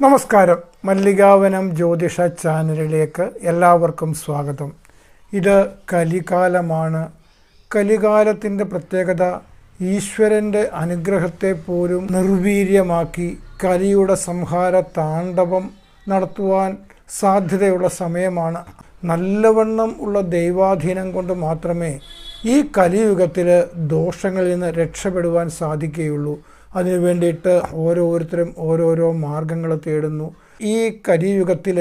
നമസ്കാരം. മല്ലികാവനം ജ്യോതിഷ ചാനലിലേക്ക് എല്ലാവർക്കും സ്വാഗതം. ഇത് കലികാലമാണ്. കലികാലത്തിന്റെ പ്രത്യേകത ഈശ്വരന്റെ അനുഗ്രഹത്തെ പോലും നിർവീര്യമാക്കി കലിയുടെ സംഹാര താണ്ഡവം നടത്തുവാൻ സാധ്യതയുള്ള സമയമാണ്. നല്ലവണ്ണം ഉള്ള ദൈവാധീനം കൊണ്ട് മാത്രമേ ഈ കലിയുഗത്തിൽ ദോഷങ്ങളിൽ നിന്ന് രക്ഷപ്പെടുവാൻ സാധിക്കുകയുള്ളൂ. അതിനു വേണ്ടിയിട്ട് ഓരോരുത്തരും ഓരോരോ മാർഗങ്ങൾ തേടുന്നു. ഈ കലിയുഗത്തിൽ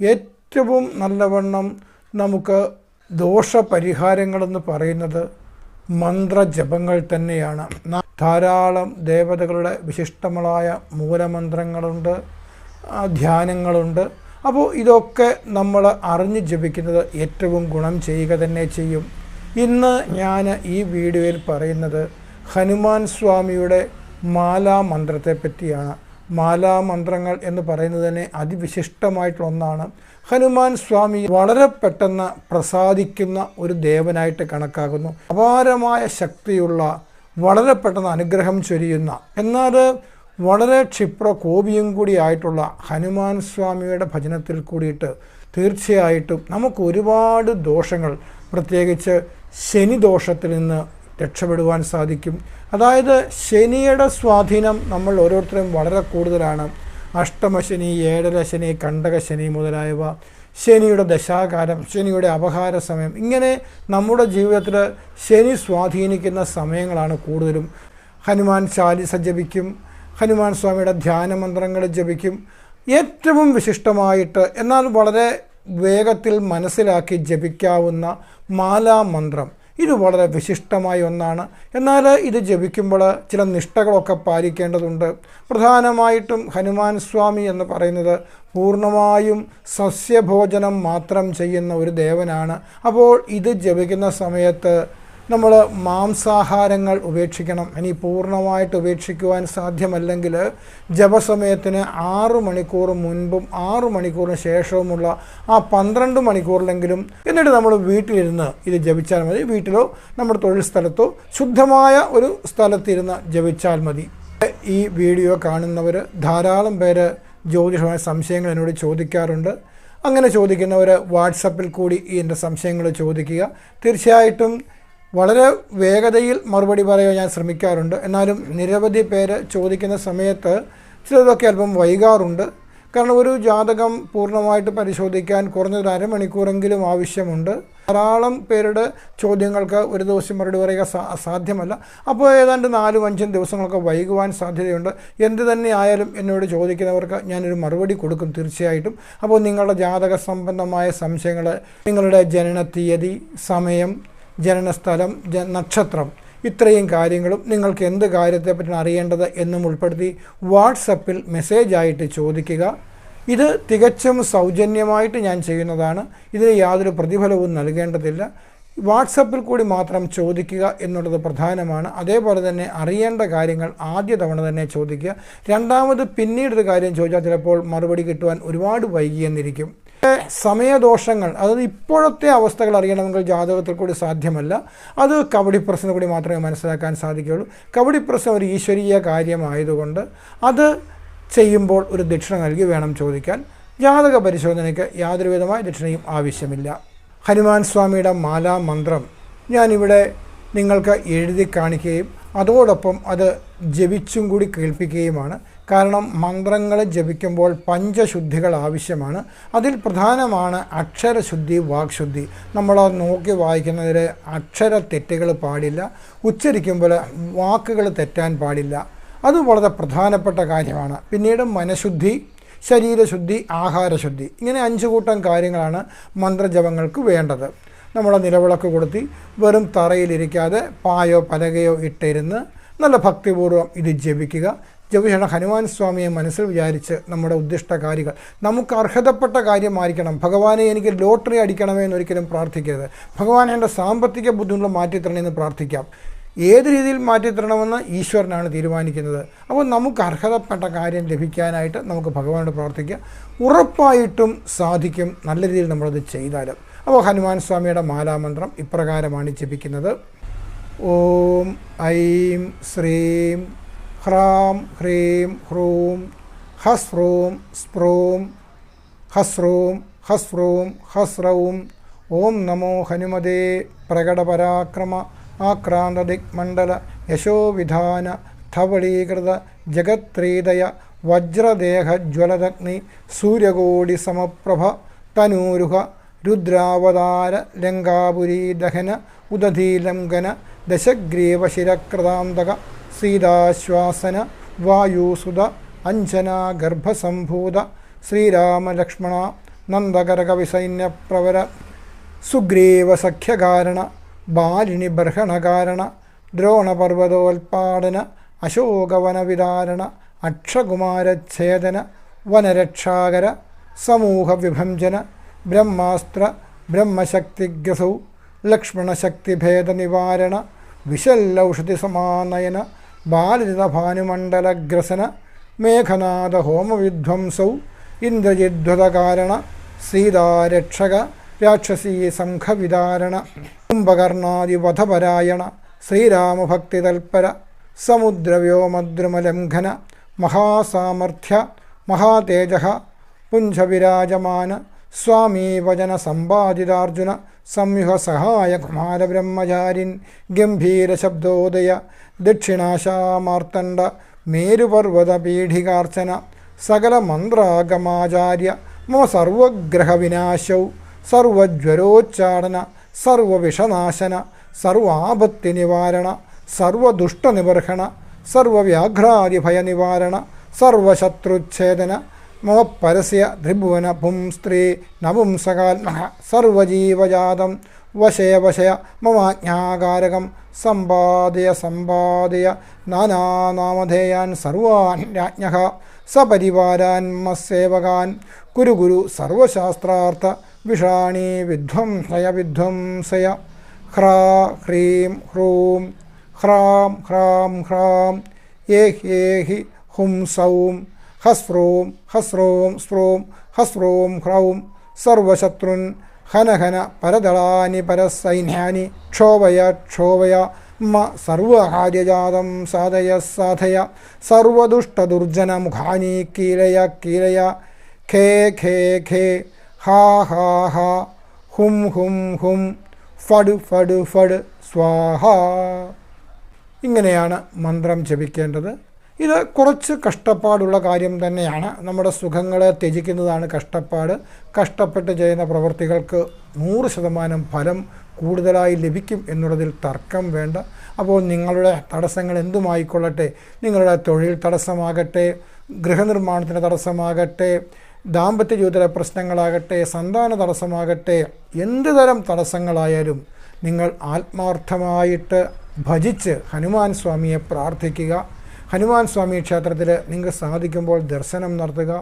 ഏറ്റവും നല്ലവണ്ണം നമുക്ക് ദോഷപരിഹാരങ്ങളെന്ന് പറയുന്നത് മന്ത്രജപങ്ങൾ തന്നെയാണ്. ധാരാളം ദേവതകളുടെ വിശിഷ്ടങ്ങളായ മൂലമന്ത്രങ്ങളുണ്ട് ധ്യാനങ്ങളുണ്ട്. അപ്പോൾ ഇതൊക്കെ നമ്മൾ അറിഞ്ഞ് ജപിക്കുന്നത് ഏറ്റവും ഗുണം ചെയ്യുക തന്നെ ചെയ്യും. ഇന്ന് ഞാൻ ഈ വീഡിയോയിൽ പറയുന്നത് ഹനുമാൻ സ്വാമിയുടെ മാലാമന്ത്രത്തെ പറ്റിയാണ് മാലാമന്ത്രങ്ങൾ എന്ന് പറയുന്നത് തന്നെ അതിവിശിഷ്ടമായിട്ടുള്ള ഹനുമാൻ സ്വാമി വളരെ പെട്ടെന്ന് പ്രസാദിക്കുന്ന ഒരു ദേവനായിട്ട് കണക്കാക്കുന്നു. അപാരമായ ശക്തിയുള്ള വളരെ പെട്ടെന്ന് അനുഗ്രഹം ചൊരിയുന്ന എന്നാൽ വളരെ ക്ഷിപ്ര കോപിയും കൂടി ആയിട്ടുള്ള ഹനുമാൻ സ്വാമിയുടെ ഭജനത്തിൽ കൂടിയിട്ട് തീർച്ചയായിട്ടും നമുക്ക് ഒരുപാട് ദോഷങ്ങൾ പ്രത്യേകിച്ച് ശനിദോഷത്തിൽ നിന്ന് രക്ഷപ്പെടുവാൻ സാധിക്കും. അതായത് ശനിയുടെ സ്വാധീനം നമ്മൾ ഓരോരുത്തരും വളരെ കൂടുതലാണ്. അഷ്ടമശനി ഏഴര ശനി കണ്ടകശനി മുതലായവ ശനിയുടെ ദശാകാലം ശനിയുടെ അപഹാര സമയം ഇങ്ങനെ നമ്മുടെ ജീവിതത്തിൽ ശനി സ്വാധീനിക്കുന്ന സമയങ്ങളാണ് കൂടുതലും. ഹനുമാൻ ചാലിസ ജപിക്കും ഹനുമാൻ സ്വാമിയുടെ ധ്യാന മന്ത്രങ്ങൾ ജപിക്കും. ഏറ്റവും വിശിഷ്ടമായിട്ട് എന്നാൽ വളരെ വേഗത്തിൽ മനസ്സിലാക്കി ജപിക്കാവുന്ന മാലാമന്ത്രം ഇത് വളരെ വിശിഷ്ടമായ ഒന്നാണ്. എന്നാൽ ഇത് ജപിക്കുമ്പോൾ ചില നിഷ്ഠകളൊക്കെ പാലിക്കേണ്ടതുണ്ട്. പ്രധാനമായിട്ടും ഹനുമാൻ സ്വാമി എന്ന് പറയുന്നത് പൂർണമായും സസ്യഭോജനം മാത്രം ചെയ്യുന്ന ഒരു ദേവനാണ്. അപ്പോൾ ഇത് ജപിക്കുന്ന സമയത്ത് നമ്മൾ മാംസാഹാരങ്ങൾ ഉപേക്ഷിക്കണം. ഇനി പൂർണമായിട്ട് ഉപേക്ഷിക്കുവാൻ സാധ്യമല്ലെങ്കിൽ ജപസമയത്തിന് ആറു മണിക്കൂർ മുൻപും ആറു മണിക്കൂറിന് ശേഷവുമുള്ള ആ പന്ത്രണ്ട് മണിക്കൂറിലെങ്കിലും എന്നിട്ട് നമ്മൾ വീട്ടിലിരുന്ന് ഇത് ജപിച്ചാൽ മതി. വീട്ടിലോ നമ്മുടെ തൊഴിൽ സ്ഥലത്തോ ശുദ്ധമായ ഒരു സ്ഥലത്തിരുന്ന് ജപിച്ചാൽ മതി. ഈ വീഡിയോ കാണുന്നവർ ധാരാളം പേര് ജ്യോതിഷമായ സംശയങ്ങൾ എന്നോട് ചോദിക്കാറുണ്ട്. അങ്ങനെ ചോദിക്കുന്നവർ വാട്സപ്പിൽ കൂടി എന്റെ സംശയങ്ങൾ ചോദിക്കുക. തീർച്ചയായിട്ടും വളരെ വേഗതയിൽ മറുപടി പറയാൻ ഞാൻ ശ്രമിക്കാറുണ്ട്. എന്നാലും നിരവധി പേര് ചോദിക്കുന്ന സമയത്ത് ചിലതൊക്കെ അല്പം വൈകാറുണ്ട്. കാരണം ഒരു ജാതകം പൂർണമായിട്ട് പരിശോധിക്കാൻ കുറഞ്ഞൊരു അരമണിക്കൂറെങ്കിലും ആവശ്യമുണ്ട്. ധാരാളം പേരുടെ ചോദ്യങ്ങൾക്ക് ഒരു ദിവസം മറുപടി പറയുക സാധ്യമല്ല. അപ്പോൾ ഏതാണ്ട് നാലും അഞ്ചും ദിവസങ്ങളൊക്കെ വൈകുവാൻ സാധ്യതയുണ്ട്. എന്ത് തന്നെ ആയാലും എന്നോട് ചോദിക്കുന്നവർക്ക് ഞാനൊരു മറുപടി കൊടുക്കും തീർച്ചയായിട്ടും. അപ്പോൾ നിങ്ങളുടെ ജാതക സംബന്ധമായ സംശയങ്ങൾ നിങ്ങളുടെ ജനന തീയതി സമയം ജനനസ്ഥലം നക്ഷത്രം. ഇത്രയും കാര്യങ്ങളും നിങ്ങൾക്ക് എന്ത് കാര്യത്തെപ്പറ്റി അറിയേണ്ടത് എന്നും ഉൾപ്പെടുത്തി വാട്സപ്പിൽ മെസ്സേജായിട്ട് ചോദിക്കുക. ഇത് തികച്ചും സൗജന്യമായിട്ട് ഞാൻ ചെയ്യുന്നതാണ്. ഇതിന് യാതൊരു പ്രതിഫലവും നൽകേണ്ടതില്ല. വാട്സപ്പിൽ കൂടി മാത്രം ചോദിക്കുക എന്നുള്ളത് പ്രധാനമാണ്. അതേപോലെ തന്നെ അറിയേണ്ട കാര്യങ്ങൾ ആദ്യ തവണ തന്നെ ചോദിക്കുക. രണ്ടാമത് പിന്നീടൊരു കാര്യം ചോദിച്ചാൽ ചിലപ്പോൾ മറുപടി കിട്ടുവാൻ ഒരുപാട് വൈകിയെന്നിരിക്കും സമയദോഷങ്ങൾ അതായത് ഇപ്പോഴത്തെ അവസ്ഥകൾ അറിയണമെങ്കിൽ ജാതകത്തിൽ കൂടി സാധ്യമല്ല. അത് കബഡി പ്രശ്നം കൂടി മാത്രമേ മനസ്സിലാക്കാൻ സാധിക്കുകയുള്ളൂ. കബഡി പ്രശ്നം ഒരു ഈശ്വരീയ കാര്യമായതുകൊണ്ട് അത് ചെയ്യുമ്പോൾ ഒരു ദക്ഷിണ നൽകി വേണം ചോദിക്കാൻ. ജാതക പരിശോധനയ്ക്ക് യാതൊരു വിധമായ ദക്ഷിണയും ആവശ്യമില്ല. ഹനുമാൻ സ്വാമിയുടെ മാലാമന്ത്രം ഞാനിവിടെ നിങ്ങൾക്ക് എഴുതി കാണിക്കുകയും അതോടൊപ്പം അത് ജപിച്ചും കൂടി കേൾപ്പിക്കുകയുമാണ്. കാരണം മന്ത്രങ്ങൾ ജപിക്കുമ്പോൾ പഞ്ചശുദ്ധികൾ ആവശ്യമാണ്. അതിൽ പ്രധാനമാണ് അക്ഷരശുദ്ധി വാക്ശുദ്ധി. നമ്മൾ നോക്കി വായിക്കുന്നതിൽ അക്ഷര തെറ്റുകൾ പാടില്ല. ഉച്ചരിക്കുമ്പോൾ വാക്കുകൾ തെറ്റാൻ പാടില്ല. അത് വളരെ പ്രധാനപ്പെട്ട കാര്യമാണ്. പിന്നീട് മനഃശുദ്ധി ശരീരശുദ്ധി ആഹാരശുദ്ധി. ഇങ്ങനെ അഞ്ച് കൂട്ടം കാര്യങ്ങളാണ് മന്ത്രജപങ്ങൾക്ക് വേണ്ടത്. നമ്മളെ നിലവിളക്ക് കൊടുത്തി വെറും തറയിലിരിക്കാതെ പായോ പലകയോ ഇട്ടിരുന്ന് നല്ല ഭക്തിപൂർവം ഇത് ജപിക്കുക. ജപിക്കണം ഹനുമാൻ സ്വാമിയെ മനസ്സിൽ വിചാരിച്ച് നമ്മുടെ ഉദ്ദിഷ്ട കാര്യങ്ങൾ. നമുക്ക് അർഹതപ്പെട്ട കാര്യമായിരിക്കണം. ഭഗവാനെ എനിക്ക് ലോട്ടറി അടിക്കണമേ എന്നൊരിക്കലും പ്രാർത്ഥിക്കരുത്. ഭഗവാൻ എന്റെ സാമ്പത്തിക ബുദ്ധിമുട്ടുകൾ മാറ്റിത്തരണമെന്ന് പ്രാർത്ഥിക്കാം. ഏത് രീതിയിൽ മാറ്റിത്തരണമെന്ന് ഈശ്വരനാണ് തീരുമാനിക്കുന്നത്. അപ്പോൾ നമുക്ക് അർഹതപ്പെട്ട കാര്യം ലഭിക്കാനായിട്ട് നമുക്ക് ഭഗവാനോട് പ്രാർത്ഥിക്കുക ഉറപ്പായിട്ടും സാധിക്കും നല്ല രീതിയിൽ നമ്മളത് ചെയ്താലും. അപ്പോൾ ഹനുമാൻ സ്വാമിയുടെ മാലാമന്ത്രം ഇപ്രകാരമാണ് ജപിക്കുന്നത്. ഓം ഐം ശ്രീം ഹ്രാം ഹ്രീം ഹ്രൂം ഹസ്രൂം സ്പ്രൂം ഹസ്രൂം ഹസ്രൂം ഹസ്രവും ഓം നമോ ഹനുമതേ പ്രകടപരാക്രമ ആക്രാന്തദിഗ്മണ്ഡല യശോവിധാന ധവളീകൃത ജഗത്രീതയ വജ്രദേഹജ്വലദഗ്നി സൂര്യകോടി സമപ്രഭ തനൂരുഹ രുദ്രാവതാര ലങ്കാപുരീ ദഹന ഉദധീലംഘന ദശഗ്രീവശിരക്രതാന്തക സീതാശ്വാസന വായുസുത അഞ്ജന ഗർഭസംഭൂത ശ്രീരാമലക്ഷ്മണ നന്ദകരകവിസൈന്യപ്രവര സുഗ്രീവസഖ്യകാരണ ബാലിനി ബർഹണകാരണ ദ്രോണപർവതോൽപാടന അശോകവനവിതാരണ അക്ഷകുമാരച്ഛേദന വനരക്ഷാകര സമൂഹവിഭഞ്ജന ബ്രഹ്മാസ്ത്ര ബ്രഹ്മശക്തിഗ്രസൗ ലക്ഷ്മണശക്തിഭേദനിവാരണ വിശല്ലൗഷധി സമാനയന ബാലരിതഭാനുമണ്ഡലഗ്രസന മേഘനാഥ ഹോമവിധ്വംസൗ ഇന്ദ്രജിധ്വതകാരണ സീതാരക്ഷക രാക്ഷസീ സംഘവിതാരണ കുംഭകർണാദിവധപരായണ ശ്രീരാമഭക്തിതൽപര സമുദ്രവ്യോമദ്രുമലംഘന മഹാസാമർഥ്യ മഹാതേജ പുഞ്ചവിരാജമാന സ്വാമീ വചന സമ്പാദിതാർജുന സംയുഹ സഹായ കുമാരബ്രഹ്മചാരിൻ ഗംഭീരശബ്ദോദയ ദക്ഷിണാശാമാർത്തണ്ഡ മേരുപർവത പീഠികാർച്ചന സകല മന്ത്രാഗമാചാര്യ മമ സർവഗ്രഹവിനാശൗ സർവജ്വരോച്ചാടന സർവവിഷനാശന സർവാപത്തി നിവാരണ സർവദുഷ്ടനിബർഹണ സർവവ്യാഘ്രാതിഭയനിവാരണ സർവശത്രുച്ഛേദന മമ പരസ്യ ത്രിഭുവന പും സ്ത്രീ നപുംസകാത്മക സർവജീവജാതം വശയ വശയ മമാജ്ഞാകാരകം സമ്പാദയ സമ്പാദയ നാനാനാമധേയാൻ സർവാൻ രാജ്ഞ സപരിവാരാൻ മസേവകാൻ കുരു ഗുരു സർവശാസ്ത്രാർത്ഥ വിഷാണി വിധ്വംസയ വിധ്വംസയ ഹ്രാ ഹ്രീം ഹ്രൂം ഹ്രാം ഹ്രാം ഹ്രാം ഏഹ് ഏഹി ഹും സൗം ഹസ്രൂം ഹസ്രോം സ്രോം ഹസ്രോം ഹ്രൗം സർവശത്രുൻ ഹനഹന പരദളാനി പരസൈന്യാനി ക്ഷോഭയ ക്ഷോഭയ മ സർവകാര്യജാതം സാധയ സാധയ സർവദുഷ്ടദുർജന മുഖാനി കീലയ കീലയ ഖേ ഖേ ഖേ ഹാ ഹാ ഹാ ഹും ഹും ഹും ഫട് ഫട് ഫട് സ്വാഹ. ഇങ്ങനെയാണ് മന്ത്രം ജപിക്കേണ്ടത്. ഇത് കുറച്ച് കഷ്ടപ്പാടുള്ള കാര്യം തന്നെയാണ്. നമ്മുടെ സുഖങ്ങളെ ത്യജിക്കുന്നതാണ് കഷ്ടപ്പാട്. കഷ്ടപ്പെട്ട് ചെയ്യുന്ന പ്രവൃത്തികൾക്ക് നൂറ് ശതമാനം ഫലം കൂടുതലായി ലഭിക്കും എന്നുള്ളതിൽ തർക്കം വേണ്ട. അപ്പോൾ നിങ്ങളുടെ തടസ്സങ്ങൾ എന്തുമായിക്കൊള്ളട്ടെ? നിങ്ങളുടെ തൊഴിൽ തടസ്സമാകട്ടെ ഗൃഹനിർമ്മാണത്തിന് തടസ്സമാകട്ടെ ദാമ്പത്യ ജീവിതത്തിലെ പ്രശ്നങ്ങളാകട്ടെ സന്താന തടസ്സമാകട്ടെ എന്ത് തരം തടസ്സങ്ങളായാലും നിങ്ങൾ ആത്മാർത്ഥമായിട്ട് ഭജിച്ച് ഹനുമാൻ സ്വാമിയെ പ്രാർത്ഥിക്കുക. ഹനുമാൻ സ്വാമി ക്ഷേത്രത്തിൽ നിങ്ങൾക്ക് സാധിക്കുമ്പോൾ ദർശനം നടത്തുക.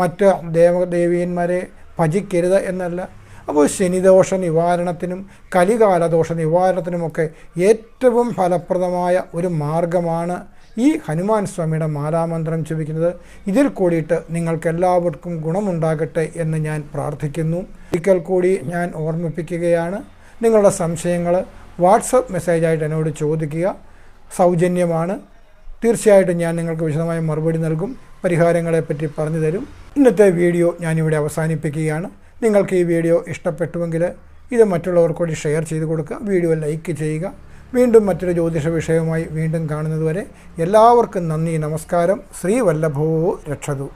മറ്റ് ദേവദേവിയന്മാരെ ഭജിക്കരുത് എന്നല്ല. അപ്പോൾ ശനിദോഷ നിവാരണത്തിനും കലികാലദോഷ നിവാരണത്തിനുമൊക്കെ ഏറ്റവും ഫലപ്രദമായ ഒരു മാർഗമാണ് ഈ ഹനുമാൻ സ്വാമിയുടെ മാലാമന്ത്രം ജപിക്കുന്നത് ഇതിൽ കൂടിയിട്ട് നിങ്ങൾക്കെല്ലാവർക്കും ഗുണമുണ്ടാകട്ടെ എന്ന് ഞാൻ പ്രാർത്ഥിക്കുന്നു. ഒരിക്കൽ കൂടി ഞാൻ ഓർമ്മിപ്പിക്കുകയാണ്. നിങ്ങളുടെ സംശയങ്ങൾ വാട്സപ്പ് മെസ്സേജായിട്ട് എന്നോട് ചോദിക്കുക. സൗജന്യമാണ്. തീർച്ചയായിട്ടും ഞാൻ നിങ്ങൾക്ക് വിശദമായ മറുപടി നൽകും. പരിഹാരങ്ങളെപ്പറ്റി പറഞ്ഞു തരും. ഇന്നത്തെ വീഡിയോ ഞാനിവിടെ അവസാനിപ്പിക്കുകയാണ്. നിങ്ങൾക്ക് ഈ വീഡിയോ ഇഷ്ടപ്പെട്ടുവെങ്കിൽ ഇത് മറ്റുള്ളവർക്കൂടി ഷെയർ ചെയ്ത് കൊടുക്കുക വീഡിയോ ലൈക്ക് ചെയ്യുക. വീണ്ടും മറ്റൊരു ജ്യോതിഷ വിഷയവുമായി വീണ്ടും കാണുന്നതുവരെ എല്ലാവർക്കും നന്ദി നമസ്കാരം. ശ്രീ വല്ലഭോ രക്ഷതു.